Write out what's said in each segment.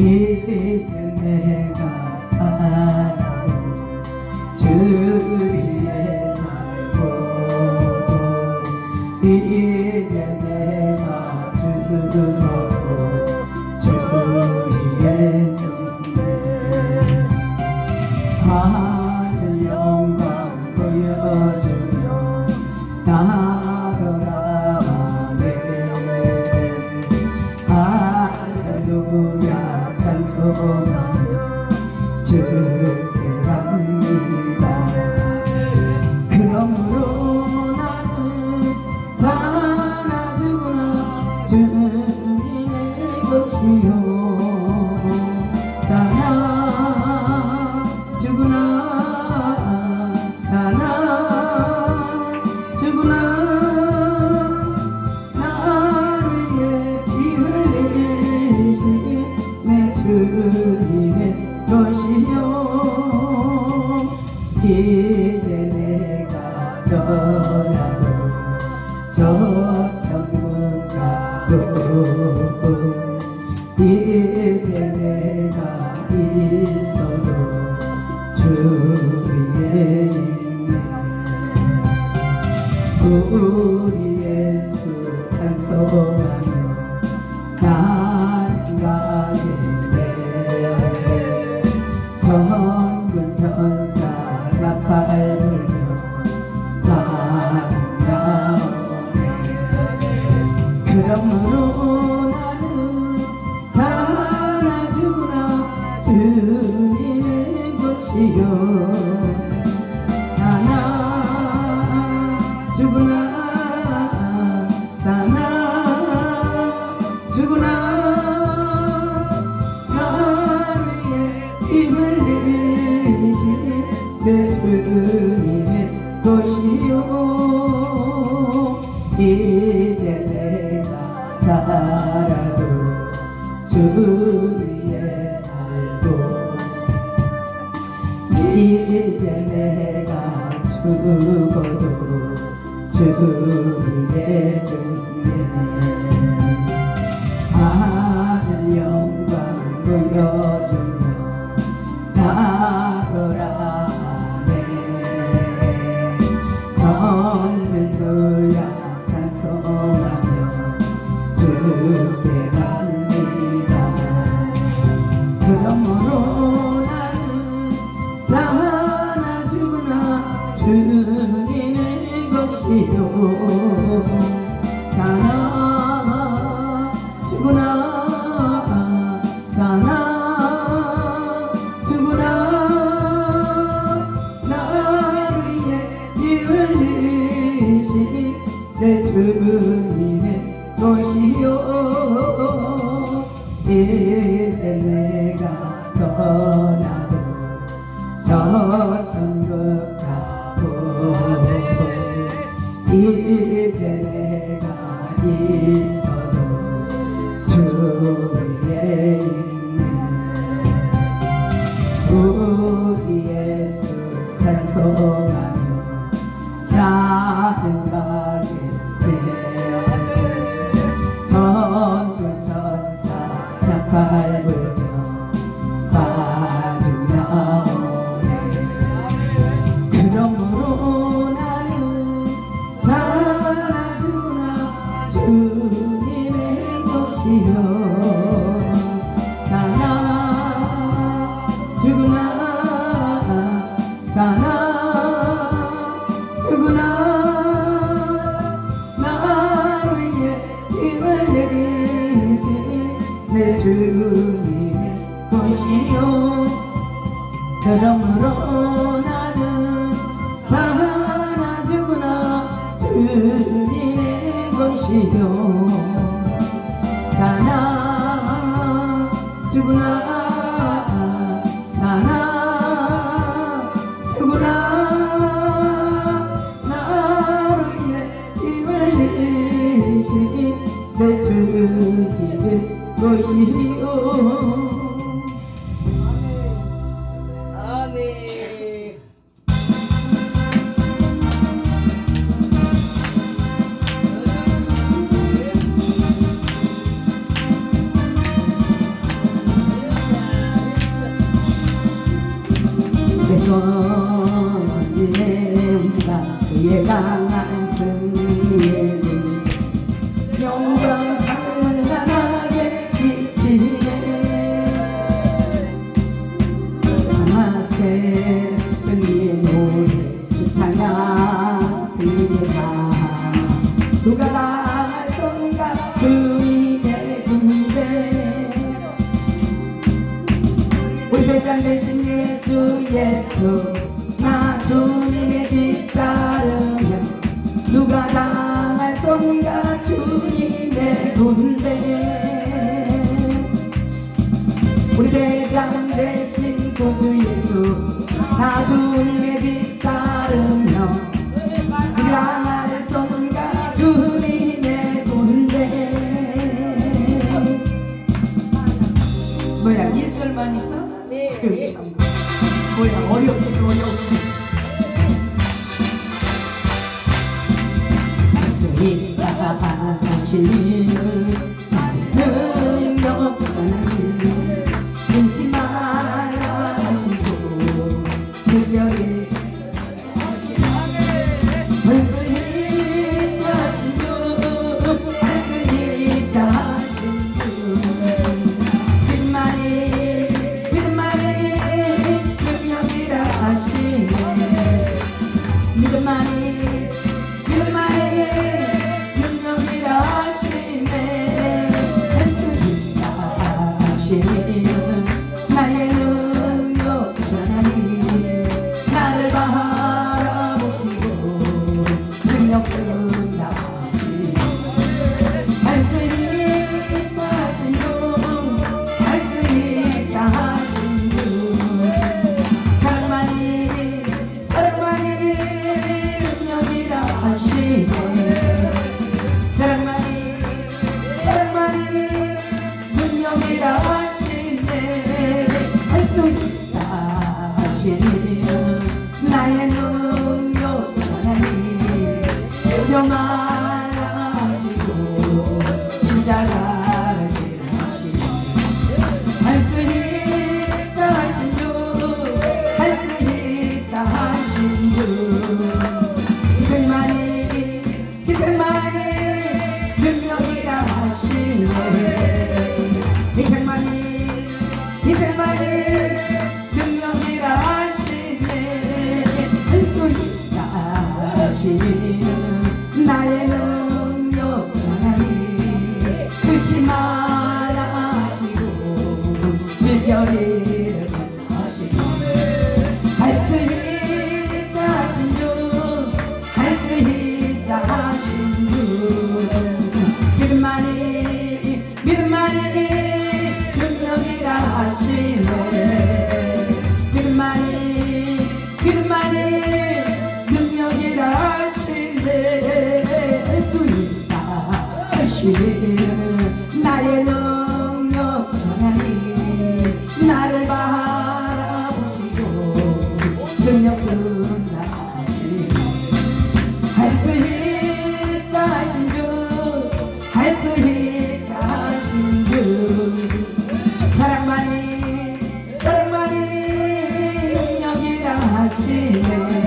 이제 우리 예수 찬송하며 나는 내 주님의 것이요. 이제 내가 살아도 주 위에 살고 이제 내가 죽어도 그러므로 사나 죽으나 주님의 것이요. 죽으나 사나 죽으나. 나를 내 주님의 것이요 이제 내가 떠나도 저 천국 가고 이제 내가 있어도 주 그러므로 나는 살아 죽으나. 주님의 것이요 사나 죽으나. 사나 죽으나. 나를 위해 힘을 내리신 내 주님의 것이요 그러므로 전예가 예강한 승리의 그 뭐야 어렵지 어려워 박수리 바바바 당신이 다른 없잖아 근심 말아 하시고 그녀를 다시 나의 능력 전환이 나를 바라보시고 능력 전하시 할수 있다 하신 주할수 있다 하신 주 사랑만이 사랑만이 능력이라 하시네.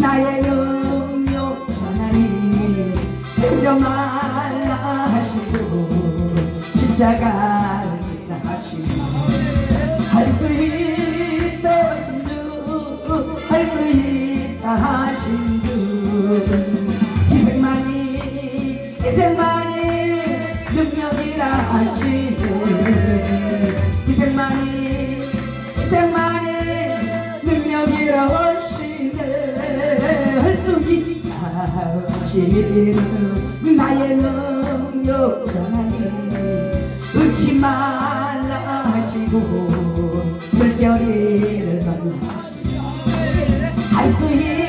나의 영역 전하니 제저 말라 하시고 십자가 지나 하시고 할수 있다 하신 주할수 있다 하신 주. 사오시는 나의 능력 전하니 웃지 말라 하시고 물결이를 만나시며 할수 있는